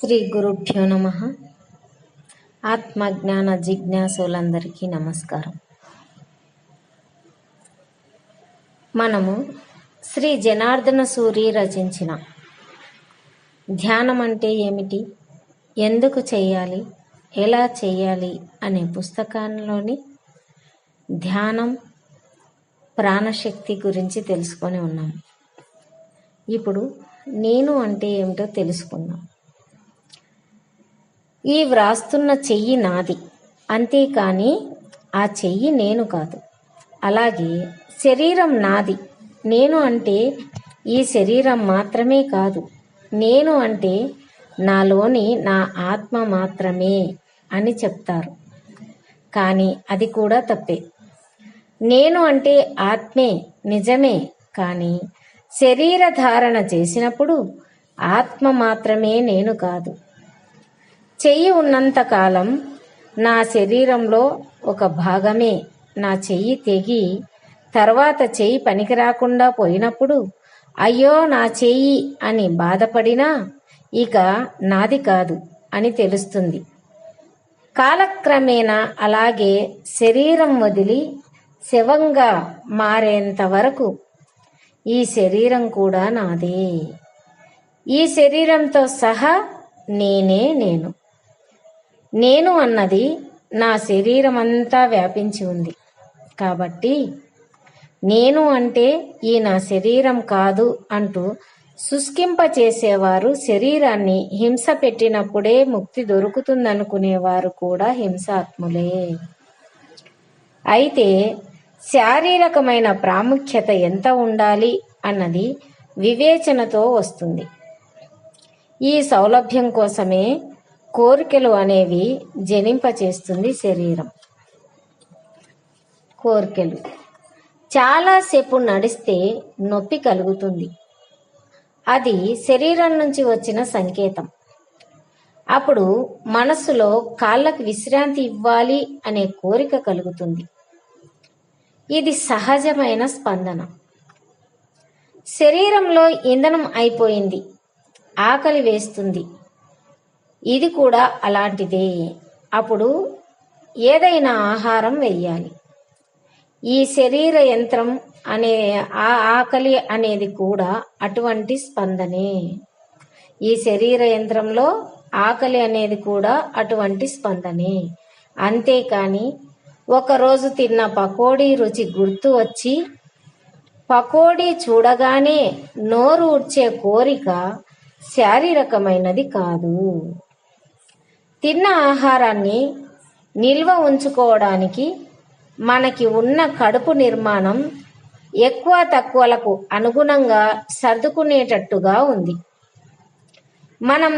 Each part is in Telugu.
శ్రీ గురుభ్యో నమ. ఆత్మజ్ఞాన జిజ్ఞాసులందరికీ నమస్కారం. మనము శ్రీ జనార్దన సూరి రచించిన ధ్యానం అంటే ఏమిటి? ఎందుకు చేయాలి ఎలా చేయాలి అనే పుస్తకంలోని ధ్యానం ప్రాణశక్తి గురించి తెలుసుకొని ఉన్నాం. ఇప్పుడు నేను అంటే ఏమిటో తెలుసుకుందాం. ఈ వ్రాస్తున్న చెయ్యి నాది. అంతేకాని ఆ చెయ్యి నేను కాదు. అలాగే శరీరం నాది. నేను అంటే ఈ శరీరం మాత్రమే కాదు. నేను అంటే నాలోని నా ఆత్మ మాత్రమే అని చెప్తారు. కానీ అది కూడా తప్పే. నేను అంటే ఆత్మే నిజమే. కానీ శరీర ధారణ చేసినప్పుడు ఆత్మ మాత్రమే నేను కాదు. చెయ్యి ఉన్నంత కాలం నా శరీరంలో ఒక భాగమే నా చెయ్యి తెగి తర్వాత చెయ్యి పనికిరాకుండా పోయినప్పుడు అయ్యో నా చెయ్యి అని బాధపడినా ఇక నాది కాదు అని తెలుస్తుంది. కాలక్రమేణా అలాగే శరీరం వదిలి శవంగా మారేంత వరకు ఈ శరీరం కూడా నాదే. ఈ శరీరంతో సహా నేనే నేను. నేను అన్నది నా శరీరం అంతా వ్యాపించి ఉంది. కాబట్టి నేను అంటే ఈ నా శరీరం కాదు అంటూ శుష్కింప చేసేవారు శరీరాన్ని హింస పెట్టినప్పుడే ముక్తి దొరుకుతుందనుకునేవారు కూడా హింసాత్ములే. అయితే శారీరకమైన ప్రాముఖ్యత ఎంత ఉండాలి అన్నది వివేచనతో వస్తుంది. ఈ సౌలభ్యం కోసమే కోరికలు అనేవి జనింపచేస్తుంది శరీరం. కోరికలు. చాలాసేపు నడిస్తే నొప్పి కలుగుతుంది. అది శరీరం నుంచి వచ్చిన సంకేతం. అప్పుడు మనస్సులో కాళ్ళకు విశ్రాంతి ఇవ్వాలి అనే కోరిక కలుగుతుంది. ఇది సహజమైన స్పందన. శరీరంలో ఇంధనం అయిపోయింది. ఆకలి వేస్తుంది. ఇది కూడా అలాంటిదే. అప్పుడు ఏదైనా ఆహారం వెయ్యాలి. ఈ శరీర యంత్రం అనే ఆ ఆకలి అనేది కూడా అటువంటి స్పందనే. ఈ శరీర యంత్రంలో ఆకలి అనేది కూడా అటువంటి స్పందనే. అంతేకాని ఒకరోజు తిన్న పకోడీ రుచి గుర్తు వచ్చి పకోడీ చూడగానే నోరు ఉడ్చే కోరిక శారీరకమైనది కాదు. తిన్న ఆహారాన్ని నిల్వ ఉంచుకోవడానికి మనకి ఉన్న కడుపు నిర్మాణం ఎక్కువ తక్కువలకు అనుగుణంగా సర్దుకునేటట్టుగా ఉంది. మనం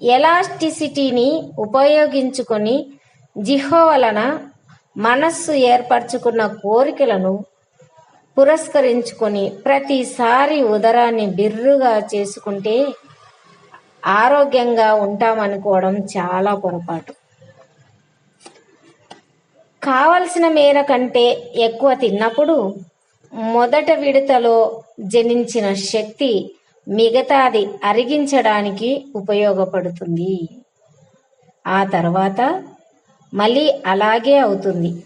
ఎలాస్టిసిటీని ఉపయోగించుకొని జిహో వలన మనస్సు ఏర్పరచుకున్న కోరికలను పురస్కరించుకొని ప్రతిసారి ఉదరాన్ని బిర్రుగా చేసుకుంటే ఆరోగ్యంగా ఉంటామనుకోవడం చాలా పొరపాటు. కావలసిన మేర కంటే ఎక్కువ తిన్నప్పుడు మొదట విడతలో జనించిన శక్తి మిగతాది అరిగించడానికి ఉపయోగపడుతుంది. ఆ తర్వాత మళ్ళీ అలాగే అవుతుంది.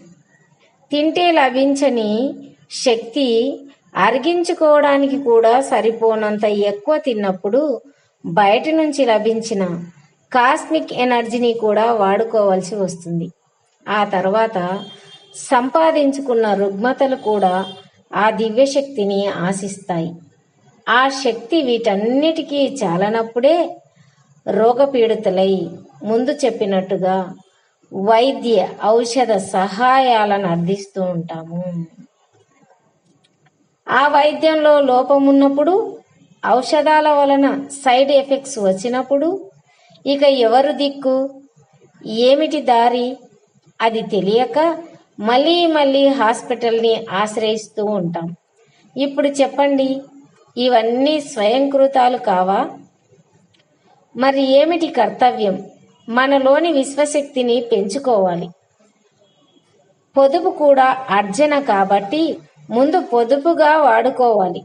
తింటే లభించని శక్తి అరిగించుకోవడానికి కూడా సరిపోనంత ఎక్కువ తిన్నప్పుడు బయట నుంచి లభించిన కాస్మిక్ ఎనర్జీని కూడా వాడుకోవాల్సి వస్తుంది. ఆ తర్వాత సంపాదించుకున్న రుగ్మతలు కూడా ఆ దివ్యశక్తిని ఆశిస్తాయి. ఆ శక్తి వీటన్నిటికీ చాలనప్పుడే రోగపీడితులై ముందు చెప్పినట్టుగా వైద్య ఔషధ సహాయాలను అందిస్తూ ఉంటాము. ఆ వైద్యంలో లోపం ఉన్నప్పుడు ఔషధాల వలన సైడ్ ఎఫెక్ట్స్ వచ్చినప్పుడు ఇక ఎవరు దిక్కు? ఏమిటి దారి? అది తెలియక మళ్ళీ మళ్ళీ హాస్పిటల్ని ఆశ్రయిస్తూ ఉంటాం. ఇప్పుడు చెప్పండి ఇవన్నీ స్వయంకృతాలు కావా? మరి ఏమిటి కర్తవ్యం? మనలోని విశ్వశక్తిని పెంచుకోవాలి. పొదుపు కూడా అర్జన కాబట్టి ముందు పొదుపుగా వాడుకోవాలి.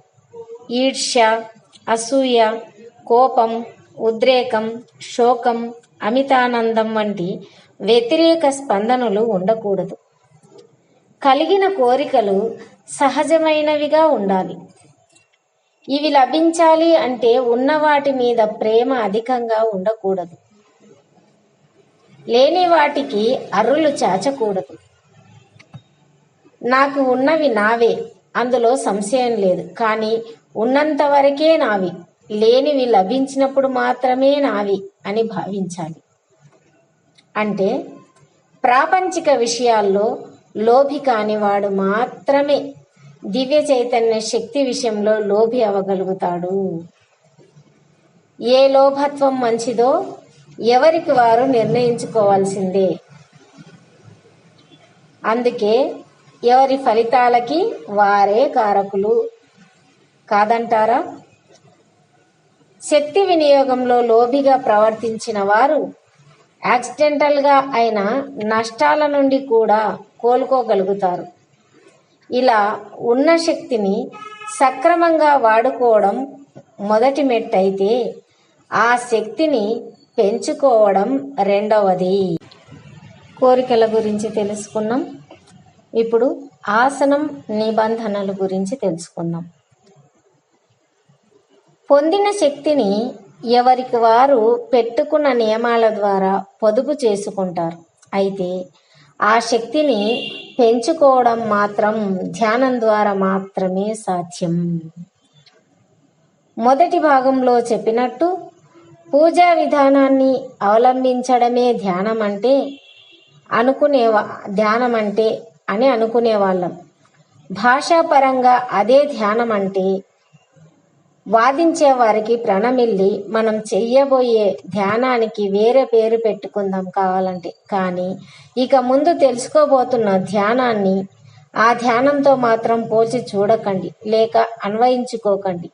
ఈర్ష్య అసూయ కోపం ఉద్రేకం శోకం అమితానందం వంటి వ్యతిరేక స్పందనలు ఉండకూడదు. కలిగిన కోరికలు సహజమైనవిగా ఉండాలి. ఇవి లభించాలి అంటే ఉన్న వాటి మీద ప్రేమ అధికంగా ఉండకూడదు. లేని వాటికి అర్రులు చాచకూడదు. నాకు ఉన్నవి నావే. అందులో సంశయం లేదు. కానీ ఉన్నంత వరకే నావి. లేనివి లభించినప్పుడు మాత్రమే నావి అని భావించాలి. అంటే ప్రాపంచిక విషయాల్లో లోభి కానివాడు మాత్రమే దివ్య చైతన్య శక్తి విషయంలో లోభి అవ్వగలుగుతాడు. ఏ లోభత్వం మంచిదో ఎవరికి వారు నిర్ణయించుకోవాల్సిందే. అందుకే ఎవరి ఫలితాలకి వారే కారకులు కాదంటారా? శక్తి వినియోగంలో లోబిగా ప్రవర్తించిన వారు యాక్సిడెంటల్గా అయిన నష్టాల నుండి కూడా కోలుకోగలుగుతారు. ఇలా ఉన్న శక్తిని సక్రమంగా వాడుకోవడం మొదటి మెట్టయితే ఆ శక్తిని పెంచుకోవడం రెండవది. కోరికల గురించి తెలుసుకున్నాం. ఇప్పుడు ఆసనం నిబంధనల గురించి తెలుసుకుందాం. పొందిన శక్తిని ఎవరికి వారు పెట్టుకున్న నియమాల ద్వారా పొదుపు చేసుకుంటారు. అయితే ఆ శక్తిని పెంచుకోవడం మాత్రం ధ్యానం ద్వారా మాత్రమే సాధ్యం. మొదటి భాగంలో చెప్పినట్టు పూజా విధానాన్ని అవలంబించడమే ధ్యానం అంటే అనుకునే ధ్యానం అంటే అని అనుకునేవాళ్ళం. భాషాపరంగా అదే ధ్యానం అంటే వాదించే వారికి ప్రణమిల్లి మనం చెయ్యబోయే ధ్యానానికి వేరే పేరు పెట్టుకుందాం కావాలంటే. కానీ ఇక ముందు తెలుసుకోబోతున్న ధ్యానాన్ని ఆ ధ్యానంతో మాత్రం పోల్చి చూడకండి లేక అన్వయించుకోకండి.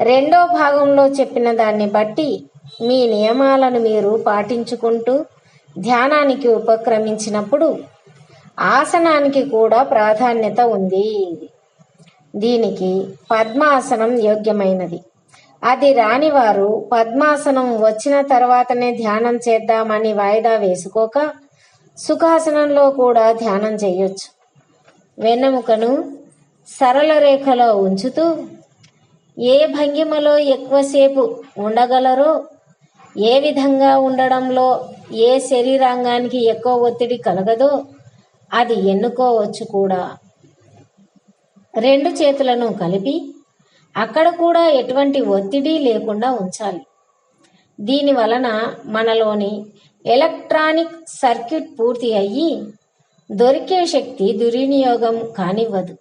రెండో భాగంలో చెప్పిన దాన్ని బట్టి మీ నియమాలను మీరు పాటించుకుంటూ ధ్యానానికి ఉపక్రమించినప్పుడు ఆసనానికి కూడా ప్రాధాన్యత ఉంది. దీనికి పద్మాసనం యోగ్యమైనది. అది రానివారు పద్మాసనం వచ్చిన తర్వాతనే ధ్యానం చేద్దామని వాయిదా వేసుకోక సుఖాసనంలో కూడా ధ్యానం చేయొచ్చు. వెన్నెముకను సరళ రేఖలో ఉంచుతూ ఏ భంగిమలో ఎక్కువసేపు ఉండగలరో ఏ విధంగా ఉండడంలో ఏ శరీరాంగానికి ఎక్కువ ఒత్తిడి కలగదో అది ఎన్నుకోవచ్చు కూడా. రెండు చేతులను కలిపి అక్కడ కూడా ఎటువంటి ఒత్తిడి లేకుండా ఉంచాలి. దీని వలన మనలోని ఎలక్ట్రానిక్ సర్క్యూట్ పూర్తి అయ్యి దొరికే శక్తి దుర్వినియోగం కానివ్వదు.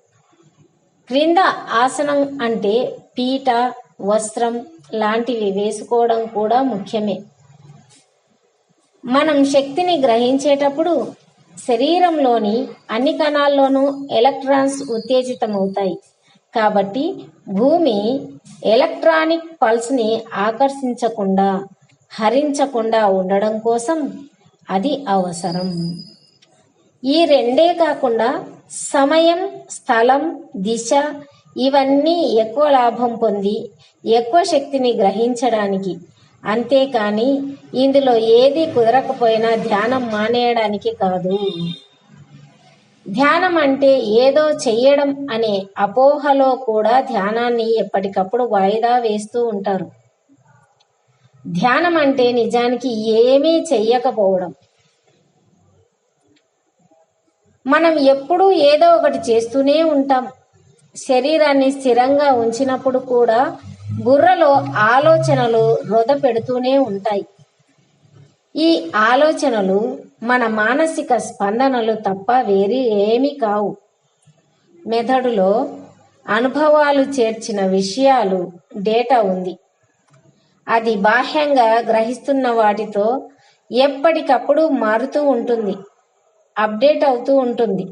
క్రింద ఆసనం అంటే పీట వస్త్రం లాంటివి వేసుకోవడం కూడా ముఖ్యమే. మనం శక్తిని గ్రహించేటప్పుడు శరీరంలోని అన్ని కణాల్లోనూ ఎలక్ట్రాన్స్ ఉత్తేజితమవుతాయి. కాబట్టి భూమి ఎలక్ట్రానిక్ పల్స్ని ఆకర్షించకుండా హరించకుండా ఉండడం కోసం అది అవసరం. ఈ రెండే కాకుండా సమయం స్థలం దిశ ఇవన్నీ ఎక్కువ లాభం పొంది ఎక్కువ శక్తిని గ్రహించడానికి అంతేకాని ఇందులో ఏది కుదరకపోయినా ధ్యానం మానేయడానికి కాదు. ధ్యానం అంటే ఏదో చెయ్యడం అనే అపోహలో కూడా ధ్యానాన్ని ఎప్పటికప్పుడు వాయిదా వేస్తూ ఉంటారు. ధ్యానం అంటే నిజానికి ఏమీ చెయ్యకపోవడం. మనం ఎప్పుడూ ఏదో ఒకటి చేస్తూనే ఉంటాం. శరీరాన్ని స్థిరంగా ఉంచినప్పుడు కూడా బుర్రలో ఆలోచనలు రొద పెడుతూనే ఉంటాయి. ఈ ఆలోచనలు మన మానసిక స్పందనలు తప్ప వేరే ఏమీ కావు. మెదడులో అనుభవాలు చేర్చిన విషయాలు డేటా ఉంది. అది బాహ్యంగా గ్రహిస్తున్న వాటితో ఎప్పటికప్పుడు మారుతూ ఉంటుంది అప్డేట్ అవుతూ ఉంటుంది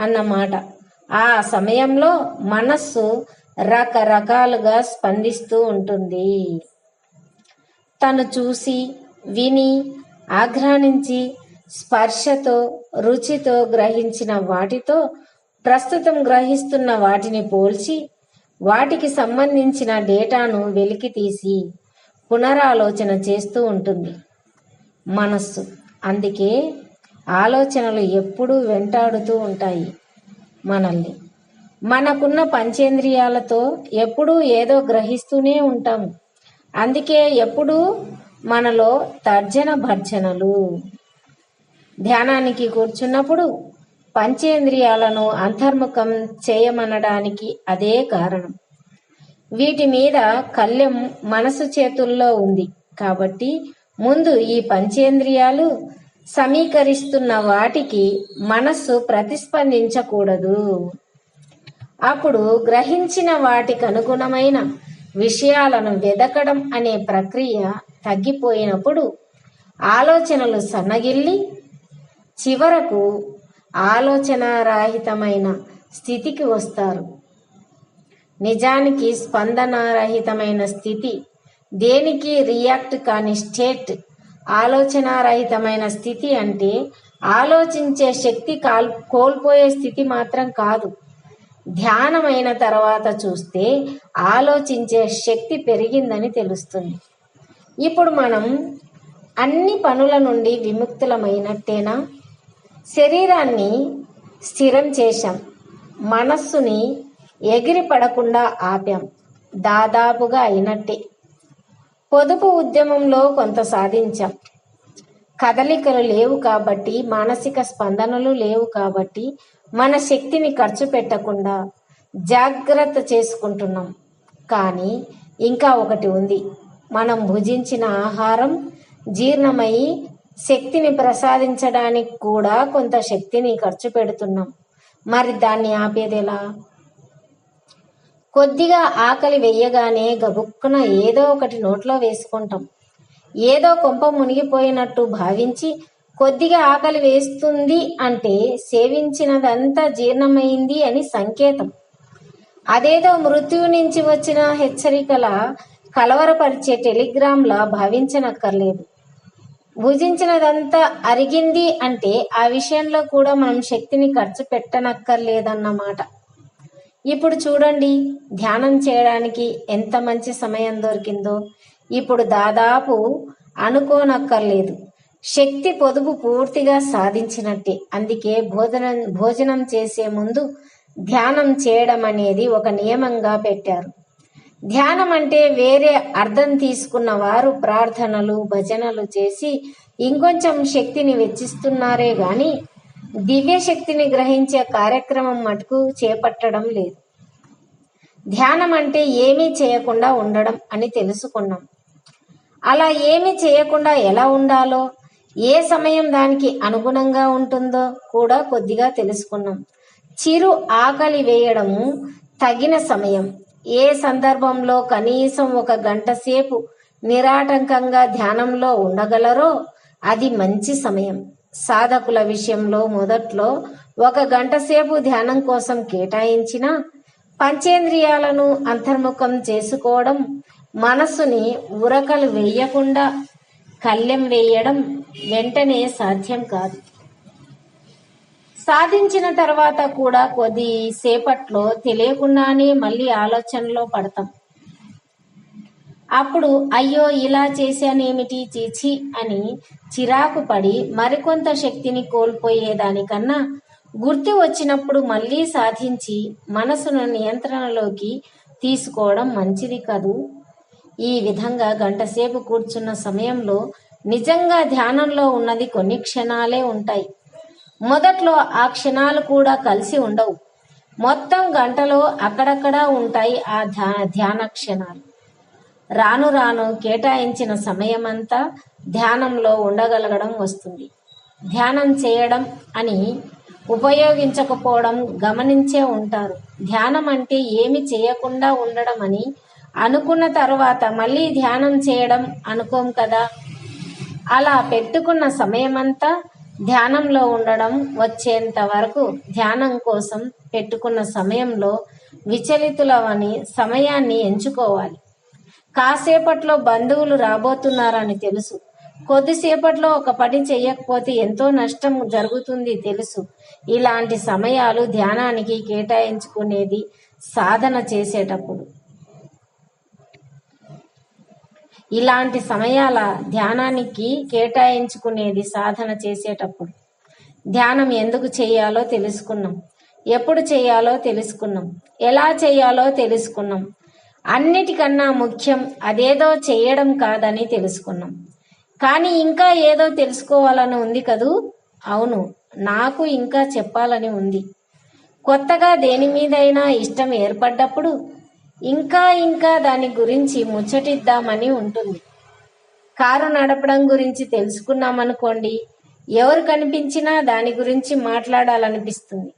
అన్నమాట. ఆ సమయంలో మనస్సు రకరకాలుగా స్పందిస్తూ ఉంటుంది. తను చూసి విని ఆఘ్రానించి స్పర్శతో రుచితో గ్రహించిన వాటితో ప్రస్తుతం గ్రహిస్తున్న వాటిని పోల్చి వాటికి సంబంధించిన డేటాను వెలికి తీసి పునరాలోచన చేస్తూ ఉంటుంది. మనస్సు. అందుకే ఆలోచనలు ఎప్పుడూ వెంటాడుతూ ఉంటాయి మనల్ని. మనకున్న పంచేంద్రియాలతో ఎప్పుడూ ఏదో గ్రహిస్తూనే ఉంటాము. అందుకే ఎప్పుడూ మనలో తర్జన భర్జనలు. ధ్యానానికి కూర్చున్నప్పుడు పంచేంద్రియాలను అంతర్ముఖం చేయమనడానికి అదే కారణం. వీటి మీద కళ్ళెం మనసు చేతుల్లో ఉంది కాబట్టి ముందు ఈ పంచేంద్రియాలు సమీకరిస్తున్న వాటికి మనస్సు ప్రతిస్పందించకూడదు. అప్పుడు గ్రహించిన వాటికి అనుగుణమైన విషయాలను వెదకడం అనే ప్రక్రియ తగ్గిపోయినప్పుడు ఆలోచనలు సన్నగిల్లి చివరకు ఆలోచనారహితమైన స్థితికి వస్తారు. నిజానికి స్పందనారహితమైన స్థితి దేనికి రియాక్ట్ కాని స్టేట్ ఆలోచనారహితమైన స్థితి అంటే ఆలోచించే శక్తి కాల్ కోల్పోయే స్థితి మాత్రం కాదు. ధ్యానమైన తర్వాత చూస్తే ఆలోచించే శక్తి పెరిగిందని తెలుస్తుంది. ఇప్పుడు మనం అన్ని పనుల నుండి విముక్తులమైనట్టేనా? శరీరాన్ని స్థిరం చేశాం. మనస్సుని ఎగిరి పడకుండా ఆపాం. దాదాపుగా అయినట్టే. పొదుపు ఉద్యమంలో కొంత సాధించాం. కదలికలు లేవు కాబట్టి మానసిక స్పందనలు లేవు కాబట్టి మన శక్తిని ఖర్చు పెట్టకుండా జాగ్రత్త చేసుకుంటున్నాం. కానీ ఇంకా ఒకటి ఉంది. మనం భుజించిన ఆహారం జీర్ణమయ్యి శక్తిని ప్రసాదించడానికి కూడా కొంత శక్తిని ఖర్చు పెడుతున్నాం. మరి దాన్ని ఆపేదెలా? కొద్దిగా ఆకలి వెయ్యగానే గబుక్కున ఏదో ఒకటి నోట్లో వేసుకుంటాం. ఏదో కొంప మునిగిపోయినట్టు భావించి కొద్దిగా ఆకలి వేస్తుంది అంటే సేవించినదంతా జీర్ణమైంది అని సంకేతం. అదేదో మృత్యువు నుంచి వచ్చిన హెచ్చరికల కలవరపరిచే టెలిగ్రామ్లా భావించనక్కర్లేదు. భుజించినదంతా అరిగింది అంటే ఆ విషయంలో కూడా మనం శక్తిని ఖర్చు పెట్టనక్కర్లేదన్నమాట. ఇప్పుడు చూడండి ధ్యానం చేయడానికి ఎంత మంచి సమయం దొరికిందో. ఇప్పుడు దాదాపు అనుకోనక్కర్లేదు. శక్తి పొదుపు పూర్తిగా సాధించినట్టే. అందుకే భోజనం భోజనం చేసే ముందు ధ్యానం చేయడం అనేది ఒక నియమంగా పెట్టారు. ధ్యానం అంటే వేరే అర్థం తీసుకున్న వారు ప్రార్థనలు భజనలు చేసి ఇంకొంచెం శక్తిని వెచ్చిస్తున్నారే గాని దివ్య శక్తిని గ్రహించే కార్యక్రమం మటుకు చేపట్టడం లేదు. ధ్యానం అంటే ఏమీ చేయకుండా ఉండడం అని తెలుసుకున్నాం. అలా ఏమీ చేయకుండా ఎలా ఉండాలో ఏ సమయం దానికి అనుగుణంగా ఉంటుందో కూడా కొద్దిగా తెలుసుకున్నాం. చిరు ఆకలి వేయడము తగిన సమయం. ఏ సందర్భంలో కనీసం ఒక గంట సేపు నిరాటంకంగా ధ్యానంలో ఉండగలరో అది మంచి సమయం. సాధకుల విషయంలో మొదట్లో ఒక గంట సేపు ధ్యానం కోసం కేటాయించిన పంచేంద్రియాలను అంతర్ముఖం చేసుకోవడం మనస్సుని ఉరకలు వేయకుండా కళ్ళెం వేయడం వెంటనే సాధ్యం కాదు. సాధించిన తర్వాత కూడా కొద్ది సేపట్లో తెలియకుండానే మళ్ళీ ఆలోచనలో పడతాం. అప్పుడు అయ్యో ఇలా చేశానేమిటి చీచి అని చిరాకు పడి మరికొంత శక్తిని కోల్పోయేదానికన్నా గుర్తు వచ్చినప్పుడు మళ్ళీ సాధించి మనసును నియంత్రణలోకి తీసుకోవడం మంచిది కదూ? ఈ విధంగా గంటసేపు కూర్చున్న సమయంలో నిజంగా ధ్యానంలో ఉన్నది కొన్ని క్షణాలే ఉంటాయి. మొదట్లో ఆ క్షణాలు కూడా కలిసి ఉండవు. మొత్తం గంటలో అక్కడక్కడా ఉంటాయి ఆ ధ్యా- ధ్యాన క్షణాలు. రాను రాను కేటాయించిన సమయమంతా ధ్యానంలో ఉండగలగడం వస్తుంది. ధ్యానం చేయడం అని ఉపయోగించకపోవడం గమనించే ఉంటారు. ధ్యానం అంటే ఏమి చేయకుండా ఉండడం అని అనుకున్న తర్వాత మళ్ళీ ధ్యానం చేయడం అనుకోం కదా? అలా పెట్టుకున్న సమయమంతా ధ్యానంలో ఉండడం వచ్చేంత వరకు ధ్యానం కోసం పెట్టుకున్న సమయంలో విచలితులవని సమయాన్ని ఎంచుకోవాలి. కాసేపట్లో బంధువులు రాబోతున్నారని తెలుసు. కొద్దిసేపట్లో ఒక పని చేయకపోతే ఎంతో నష్టం జరుగుతుంది తెలుసు. ఇలాంటి సమయాలు ధ్యానానికి కేటాయించుకునేది సాధన చేసేటప్పుడు. ఇలాంటి సమయాల ధ్యానానికి కేటాయించుకునేది సాధన చేసేటప్పుడు. ధ్యానం ఎందుకు చేయాలో తెలుసుకున్నాం. ఎప్పుడు చేయాలో తెలుసుకున్నాం. ఎలా చేయాలో తెలుసుకున్నాం. అన్నిటికన్నా ముఖ్యం అదేదో చేయడం కాదని తెలుసుకున్నాం. కానీ ఇంకా ఏదో తెలుసుకోవాలని ఉంది కదూ? అవును నాకు ఇంకా చెప్పాలని ఉంది. కొత్తగా దేని మీదైనా ఇష్టం ఏర్పడ్డప్పుడు ఇంకా ఇంకా దాని గురించి ముచ్చటిద్దామని ఉంటుంది. కారు నడపడం గురించి తెలుసుకున్నామనుకోండి ఎవరు కనిపించినా దాని గురించి మాట్లాడాలనిపిస్తుంది.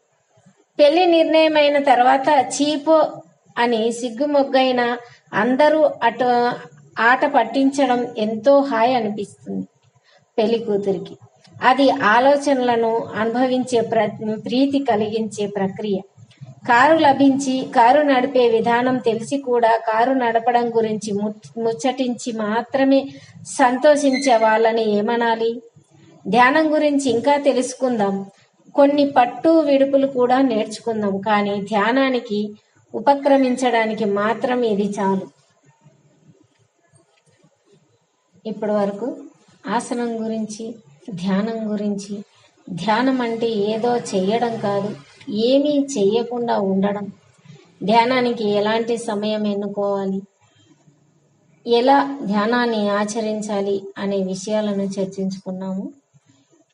పెళ్ళి నిర్ణయమైన తర్వాత చీపో అని సిగ్గుమొగ్గైన అందరూ అటు ఆట పట్టించడం ఎంతో హాయి అనిపిస్తుంది పెళ్ళి కూతురికి. అది ఆలోచనలను అనుభవించే ప్ర ప్రీతి కలిగించే ప్రక్రియ. కారు లభించి కారు నడిపే విధానం తెలిసి కూడా కారు నడపడం గురించి ము- ముచ్చటించి మాత్రమే సంతోషించే వాళ్ళని ఏమనాలి? ధ్యానం గురించి ఇంకా తెలుసుకుందాం. కొన్ని పట్టు విడుపులు కూడా నేర్చుకుందాం కానీ ధ్యానానికి ఉపక్రమించడానికి మాత్రం ఇది చాలు. ఇప్పటి వరకు ఆసనం గురించి ధ్యానం గురించి ధ్యానం అంటే ఏదో చేయడం కాదు. ఏమీ చెయ్యకుండా ఉండడం. ధ్యానానికి ఎలాంటి సమయం ఎన్నుకోవాలి? ఎలా ధ్యానాన్ని ఆచరించాలి అనే విషయాలను చర్చించుకున్నాము.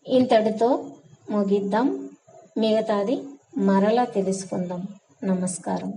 ఇంతటితో ముగిద్దాం. మిగతాది మరలా తెలుసుకుందాం. నమస్కారం.